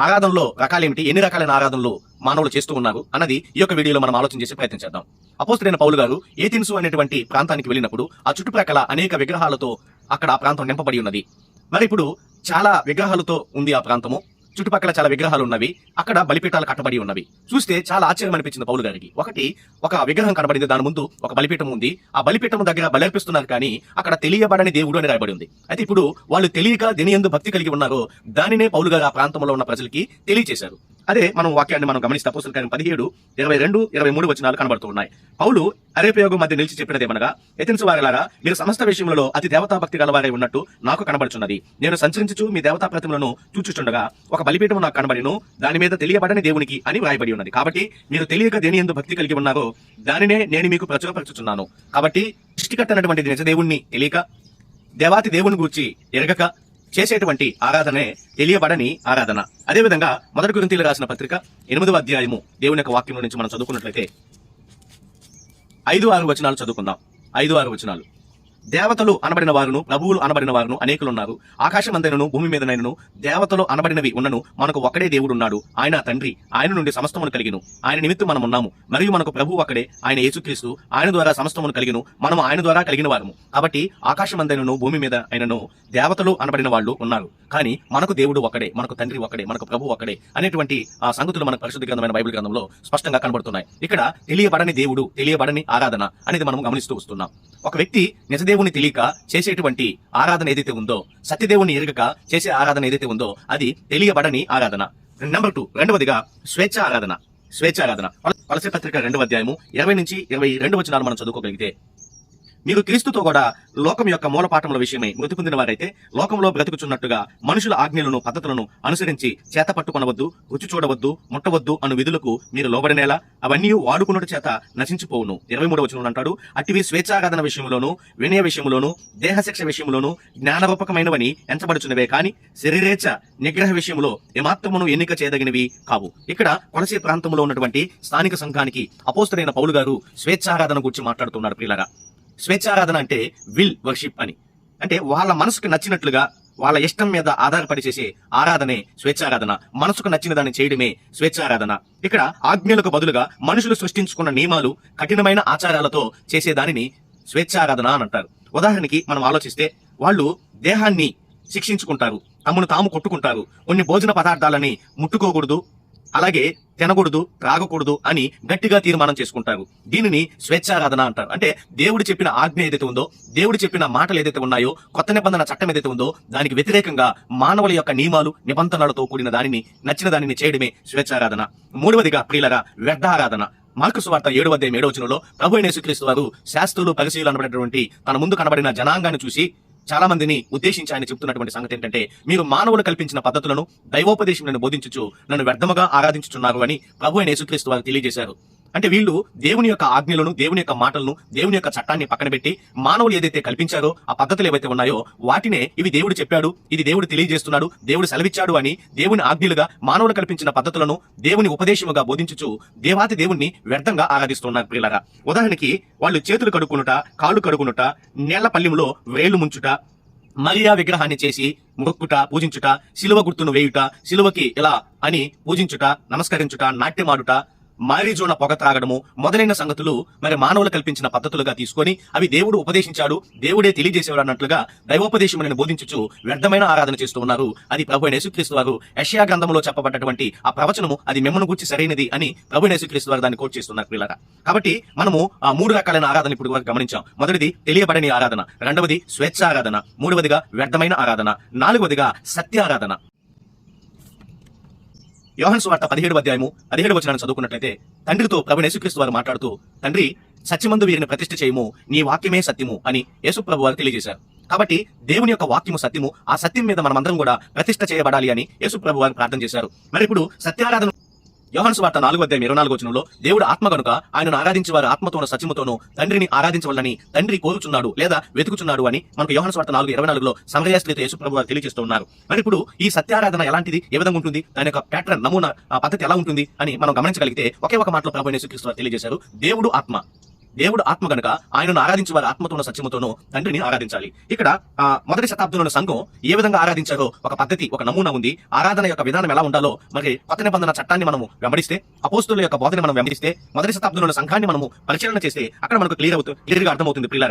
ఆరాధనలో రకాలేమిటి? ఎన్ని రకాలైన ఆరాధనలు మానవులు చేస్తూ ఉన్నారు అన్నది ఈ యొక్క వీడియోలో మనం ఆలోచన చేసి ప్రయత్నం చేద్దాం. అపోస్తుడైన పౌలు గారు ఏథెన్సు అనేటువంటి ప్రాంతానికి వెళ్ళినప్పుడు ఆ చుట్టుప్రక్కల అనేక విగ్రహాలతో అక్కడ ఆ ప్రాంతం నింపబడి ఉన్నది. మరి ఇప్పుడు చాలా విగ్రహాలతో ఉంది ఆ ప్రాంతము. చుట్టుపక్కల చాలా విగ్రహాలు ఉన్నవి అక్కడ బలిపీఠాలు కట్టబడి ఉన్నవి. చూస్తే చాలా ఆశ్చర్యం అనిపించింది పౌలు గారికి. ఒకటి ఒక విగ్రహం కనబడింది దాని ముందు ఒక బలిపీఠం ఉంది. ఆ బలిపీఠం దగ్గర బలర్పిస్తున్నారు కానీ అక్కడ తెలియబడని దేవుడు అని రాయబడి ఉంది. అయితే ఇప్పుడు వాళ్ళు తెలియక దేని ఎందు భక్తి కలిగి ఉన్నారో దానినే పౌలు గారు ఆ ప్రాంతంలో ఉన్న ప్రజలకి తెలియచేశారు. అదే మనం వాక్యాన్ని మనం గమనిస్తే అపోస్తుల కార్యం పదిహేడు ఇరవై రెండు ఇరవై మూడు వచనాలు కనబడుతూ ఉన్నాయి. పౌలు అరేపయోగం మధ్య నిలిచి చెప్పినదేమనగా ఎథెన్స్ వారలారా మీరు సమస్త విషయంలో అతి దేవతా భక్తి గలవారై ఉన్నట్టు నాకు కనబడుచున్నది. నేను సంచరించుచు మీ దేవతా ప్రతిమలను చూచుచుండగా ఒక బలిపీఠం నాకు కనబడిను. దాని మీద తెలియబడని దేవునికి అని వ్రాయబడి ఉన్నది. కాబట్టి మీరు తెలియక దేని ఎందు భక్తి కలిగి ఉన్నారో దానినే నేను మీకు ప్రచురపరచుచున్నాను. కాబట్టి సృష్టికట్టనటువంటి నిజ దేవుణ్ణి తెలియక దేవాతి దేవుని గూర్చి ఎరగక చేసేటువంటి ఆరాధనే తెలియబడని ఆరాధన. అదేవిధంగా మొదటి గురింతీలు రాసిన పత్రిక ఎనిమిదవ అధ్యాయము దేవుని యొక్క వాక్యం నుంచి మనం చదువుకున్నట్లయితే ఐదు ఆరు వచనాలు చదువుకుందాం. ఐదు ఆరు వచనాలు. దేవతలు అనబడిన వారును ప్రభువులు అనబడిన వారును అనేకులున్నారు. ఆకాశమందైనను భూమి మీదనైనను దేవతలు అనబడినవి ఉన్నను మనకు ఒక్కడే దేవుడు ఉన్నాడు ఆయన తండ్రి ఆయన నుండి సమస్తమును కలిగిను. ఆయన నిమిత్తం మనం ఉన్నాము. మరియు మనకు ప్రభు ఒక్కడే ఆయన యేసుక్రీస్తు ఆయన ద్వారా సమస్తమును కలిగిను. మనం ఆయన ద్వారా కలిగిన వారము. కాబట్టి ఆకాశమందైనను భూమి మీద అయినను దేవతలు అనబడిన వాళ్ళు ఉన్నారు. కానీ మనకు దేవుడు ఒకడే మనకు తండ్రి ఒకడే మనకు ప్రభు ఒకడే అనేటువంటి ఆ సంగతులు మనకు పరిశుద్ధ గ్రంథమైన బైబిల్ గ్రంథంలో స్పష్టంగా కనబడుతున్నాయి. ఇక్కడ తెలియబడని దేవుడు తెలియబడని ఆరాధన అనేది మనం గమనిస్తూ వస్తున్నాం. ఒక వ్యక్తి నిజదేవుని తెలియక చేసేటువంటి ఆరాధన ఏదైతే ఉందో సత్యదేవుని ఎరగక చేసే ఆరాధన ఏదైతే ఉందో అది తెలియబడని ఆరాధన. నెంబర్ టూ రెండవదిగా స్వేచ్ఛ ఆరాధన. స్వేచ్ఛ ఆరాధన. వలస పత్రిక రెండవ అధ్యాయము ఇరవై నుంచి ఇరవై రెండు వచనాలు మనం చదువుకోగలిగితే మీరు క్రీస్తుతో కూడా లోకం యొక్క మూలపాఠముల విషయమై మృతి పొందిన వారైతే లోకంలో బ్రతుకుచున్నట్టుగా మనుషుల ఆజ్ఞలను పద్ధతులను అనుసరించి చేత పట్టుకొనవద్దు రుచి చూడవద్దు ముట్టవద్దు అను విధులకు మీరు లోబడినేలా అవన్నీ వాడుకున్నట్టు చేత నశించిపోవును. ఇరవై మూడవ వచనం అంటాడు అటువి స్వేచ్ఛాగాధన విషయంలోను వినయ విషయంలోను దేహశిక్ష విషయంలోను జ్ఞానరూపకమైనవని ఎంచబడుచున్నవే కాని శరీరేచ్ఛ నిగ్రహ విషయంలో ఏమాత్రమును ఎన్నిక చేయదగినవి కావు. ఇక్కడ కొలసీ ప్రాంతంలో ఉన్నటువంటి స్థానిక సంఘానికి అపోస్తుడైన పౌలు గారు స్వేచ్ఛారాధన గురించి మాట్లాడుతున్నాడు ప్రియులరా. స్వేచ్ఛారాధన అంటే విల్ వర్షిప్ అని. అంటే వాళ్ళ మనసుకు నచ్చినట్లుగా వాళ్ళ ఇష్టం మీద ఆధారపడి చేసే ఆరాధనే స్వేచ్ఛారాధన. మనసుకు నచ్చిన దాన్ని చేయడమే స్వేచ్ఛారాధన. ఇక్కడ ఆజ్ఞలకు బదులుగా మనుషులు సృష్టించుకున్న నియమాలు కఠినమైన ఆచారాలతో చేసే దానిని స్వేచ్ఛారాధన అని అంటారు. ఉదాహరణకి మనం ఆలోచిస్తే వాళ్ళు దేహాన్ని శిక్షించుకుంటారు. తమను తాము కొట్టుకుంటారు. కొన్ని భోజన పదార్థాలని ముట్టుకోకూడదు అలాగే తినకూడదు త్రాగకూడదు అని గట్టిగా తీర్మానం చేసుకుంటారు. దీనిని స్వేచ్ఛారాధన అంటారు. అంటే దేవుడు చెప్పిన ఆజ్ఞ ఏదైతే ఉందో దేవుడు చెప్పిన మాటలు ఏదైతే ఉన్నాయో కొత్త నిబంధన చట్టం ఏదైతే ఉందో దానికి వ్యతిరేకంగా మానవుల యొక్క నియమాలు నిబంధనలతో కూడిన దానిని నచ్చిన దానిని చేయడమే స్వేచ్ఛారాధన. మూడవదిగా ప్రియులరా వ్యర్థారాధన. మార్కు వార్త ఏడవ అధ్యాయం ఏడవచనంలో ప్రభు అయిన వారు శాస్త్రులు పరిశీలన తన ముందు కనబడిన జనాంగాన్ని చూసి చాలా మందిని ఉద్దేశించి ఆయన చెప్తున్నటువంటి సంగతి ఏంటంటే మీరు మానవులు కల్పించిన పద్ధతులను దైవోపదేశం బోధించుచు నన్ను వ్యర్థముగా ఆరాధించుతున్నారు అని ప్రభు అయిన యేసుక్రీస్తు వారు తెలియజేశారు. అంటే వీళ్ళు దేవుని యొక్క ఆజ్ఞలను దేవుని యొక్క మాటలను దేవుని యొక్క చట్టాన్ని పక్కన పెట్టి మానవులు ఏదైతే కల్పించారో ఆ పద్ధతులు ఏవైతే ఉన్నాయో వాటినే ఇవి దేవుడు చెప్పాడు ఇది దేవుడు తెలియజేస్తున్నాడు దేవుడు సెలవిచ్చాడు అని దేవుని ఆజ్ఞలుగా మానవులు కల్పించిన పద్ధతులను దేవుని ఉపదేశముగా బోధించుచు దేవాతి దేవుణ్ణి వ్యర్థంగా ఆరాధిస్తున్నారు ప్రియులరా. ఉదాహరణకి వాళ్ళు చేతులు కడుక్కునుట కాళ్ళు కడుగునుట నేళ్ళ పల్లెములో వేళ్ళు ముంచుట మరియా విగ్రహాన్ని చేసి మొక్కుట పూజించుట శిలువ గుర్తును వేయుట శిలువకి ఇలా అని పూజించుట నమస్కరించుట నాట్యమాడుట మారిజోన పొగ త్రాగడము మొదలైన సంగతులు మరి మానవులు కల్పించిన పద్ధతులుగా తీసుకొని అవి దేవుడు ఉపదేశించాడు. దేవుడే తెలియజేసేవాడు అన్నట్లుగా దైవోపదేశం బోధించుచు వ్యర్థమైన ఆరాధన చేస్తూ ఉన్నారు. అది ప్రభు అయిన యేసుక్రీస్తు వారు యషియా గ్రంథంలో చెప్పబడ్డటువంటి ఆ ప్రవచనము. అది మిమ్మల్ని గుర్చి సరైనది అని ప్రభు అయిన యేసుక్రీస్తు వారు దాన్ని కోట్ చేస్తున్నారు పిల్లగా కాబట్టి మనము ఆ మూడు రకాలైన ఆరాధన ఇప్పుడు వరకు గమనించాం. మొదటిది తెలియబడని ఆరాధన రెండవది స్వేచ్ఛ ఆరాధన మూడవదిగా వ్యర్థమైన ఆరాధన నాలుగవదిగా సత్య ఆరాధన. యోహన్ స్వార్త పదిహేడు అధ్యాయము పదిహేడు వచనాన్ని చదువుకున్నట్లయితే తండ్రితో ప్రభు యేసుక్రీస్తు వారు మాట్లాడుతూ తండ్రి సత్యమందు వీరిని ప్రతిష్ఠ చేయము నీ వాక్యమే సత్యము అని యేసు ప్రభు వారు తెలియజేశారు. కాబట్టి దేవుని యొక్క వాక్యము సత్యము ఆ సత్యం మీద మనమందరం కూడా ప్రతిష్ఠ చేయబడాలి అని యేసు ప్రభు వారు ప్రార్థన చేశారు. మరి ఇప్పుడు సత్యారాధన యోహన్స్ వార్త నాలుగు అధ్యాయం ఇరవై నాలుగు వచనంలో దేవుడు ఆత్మ కనుక ఆయనను ఆరాధించే వారు ఆత్మతోను సత్యముతోనూ తండ్రిని ఆరాధించవాలని తండ్రి కోరుచున్నాడు లేదా వెతుకుచున్నాడు అని మనకు యోహన్స్ వార్త నాలుగు ఇరవై నాలుగులో సమరయ స్త్రీతో యేసు వారు తెలియజేస్తున్నారు మరి ఇప్పుడు ఈ సత్యారాధన ఎలాంటిది? ఏ విధంగా ఉంటుంది? దాని యొక్క ప్యాటర్న్ నమూనా ఆ పద్ధతి ఎలా ఉంటుంది? అని మనం గమనించగలిగితే ఒకే ఒక మాటలో ప్రభు యేసుక్రీస్తు వారు తెలియజేశారు. దేవుడు ఆత్మ. దేవుడు ఆత్మ గనుక ఆయనను ఆరాధించే వారి ఆత్మతోనూ సత్యముతోనూ తండ్రిని ఆరాధించాలి. ఇక్కడ ఆ, మొదటి శతాబ్దంలోని సంఘం ఏ విధంగా ఆరాధించారో ఒక పద్ధతి ఒక నమూనా ఉంది. ఆరాధన యొక్క విధానం ఎలా ఉండాలో మరి కొత్త నిబంధన చట్టాన్ని మనము వెంబడిస్తే అపోస్తుల యొక్క బోధన మనం వెంబడిస్తే మొదటి శతాబ్దంలోని సంఘాన్ని మనము పరిశీలన చేస్తే అక్కడ మనకు క్లియర్ అవుతుంది క్లియర్గా అర్థమవుతుంది పిల్లల